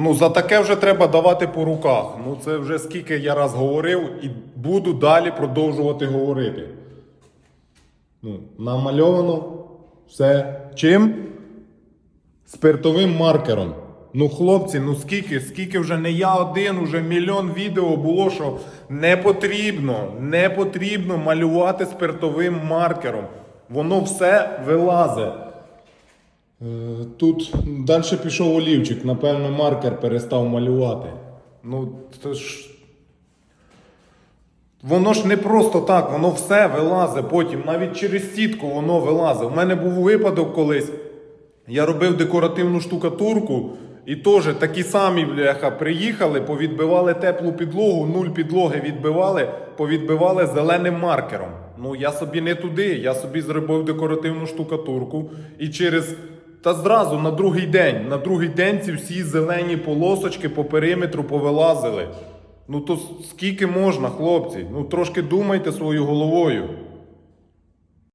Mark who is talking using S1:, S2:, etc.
S1: Ну, за таке вже треба давати по руках. Ну, це вже скільки я раз говорив і буду далі продовжувати говорити. Ну, намальовано все чим? Спиртовим маркером. Ну, хлопці, ну скільки, скільки вже не я один, уже мільйон відео було, що не потрібно, не потрібно малювати спиртовим маркером. Воно все вилазить. Е, Тут далі пішов олівчик, напевно, маркер перестав малювати. Ну, це ж. Воно ж не просто так, воно все вилазить потім, навіть через сітку воно вилазить. У мене був випадок колись. Я робив декоративну штукатурку, і теж такі самі бляха приїхали, повідбивали теплу підлогу, нуль підлоги відбивали, повідбивали зеленим маркером. Ну я собі не туди, я собі зробив декоративну штукатурку і через. Та зразу на другий день, на другий день ці всі зелені полосочки по периметру повилазили. Ну то скільки можна, хлопці? Ну трошки думайте своєю головою.